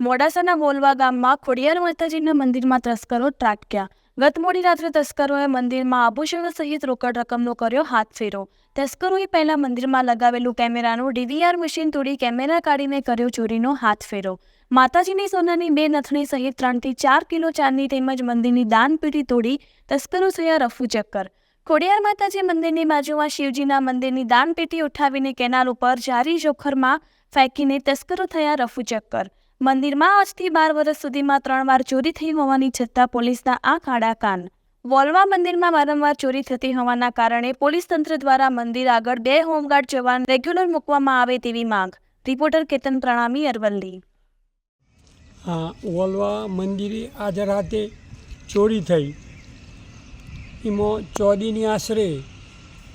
મોડાસાના વોલવા ગામમાં ખોડિયાર માતાજીના મંદિરમાં તસ્કરો ત્રાટક્યા. ગત મોડી રાત્રે તસ્કરોએ મંદિરમાં આભૂષણો સહિત રોકડ રકમનો કર્યો હાથ ફેરો. તસ્કરોએ પહેલા મંદિરમાં લગાવેલું કેમેરાનું ડીવીઆર મશીન તોડી કેમેરા કાઢીને કર્યો ચોરીનો હાથ ફેરો. માતાજીની સોનાની બે નથણી સહિત ત્રણથી ચાર કિલો ચાંદી તેમજ મંદિરની દાનપેટી તોડી તસ્કરો થયા રફુ ચક્કર. ખોડિયાર માતાજી મંદિરની બાજુમાં શિવજીના મંદિરની દાનપેટી ઉઠાવીને કેનાલ ઉપર જારી જોખરમાં ફેંકીને તસ્કરો થયા રફુ ચક્કર. મંદિરમાં આજથી બાર વર્ષ સુધીમાં ત્રણ વાર ચોરી થઈ હોવાની છતાં પોલીસના આ કાળા કાન વોલવા મંદિરમાં વારંવાર ચોરી થતી હોવાના કારણે પોલીસ તંત્ર દ્વારા મંદિર આગળ બે હોમગાર્ડ જવાન રેગ્યુલર મૂકવામાં આવે તેવી માંગ. રિપોર્ટર કેતન પ્રણામી, અરવલ્લી. હા, વોલવા મંદિરે આજે રાતે ચોરી થઈ. એમાં ચોદીની આશરે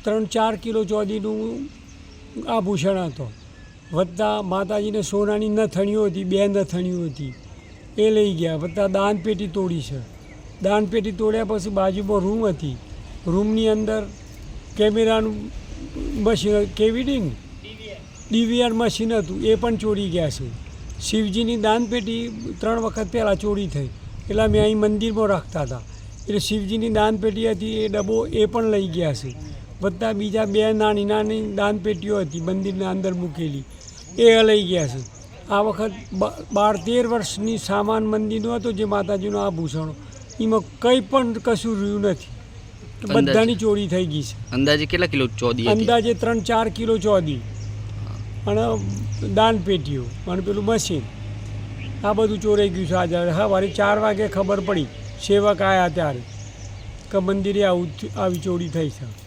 ત્રણ ચાર કિલો ચોદીનું આભૂષણ હતો. વત્તા માતાજીને સોનાની નથણીઓ હતી, બે નથણીઓ હતી. એ લઈ ગયા. વત્તા દાનપેટી તોડી છે. દાનપેટી તોડ્યા પછી બાજુમાં રૂમ હતી. રૂમની અંદર કેમેરાનું મશીન ને ડીવીઆર મશીન હતું. એ પણ ચોરી ગયા છે. શિવજીની દાનપેટી ત્રણ વખત પહેલાં ચોરી થઈ. એટલે અમે અહીં મંદિરમાં રાખતા હતા. એટલે શિવજીની દાનપેટી હતી, એ ડબ્બો એ પણ લઈ ગયા છે. વત્તા બીજા બે નાની નાની દાનપેટીઓ હતી મંદિરના અંદર મૂકેલી. એ લઈ ગયા છે. આ વખત બાર તેર વર્ષની સામાન મંદિરનો હતો જે માતાજીનો આભૂષણો એમાં કંઈ પણ કશું રહ્યું નથી. બધાની ચોરી થઈ ગઈ છે. અંદાજે કેટલા કિલો ચોદી અંદાજે ત્રણ ચાર કિલો ચોદી. અને દાન પેટીઓ અને પેલું મશીન. આ બધું ચોરાઈ ગયું છે આજે. સવારે ચાર વાગે ખબર પડી. સેવક આવ્યા ત્યારે. કે મંદિરે આવું આવી ચોરી થઈ છે.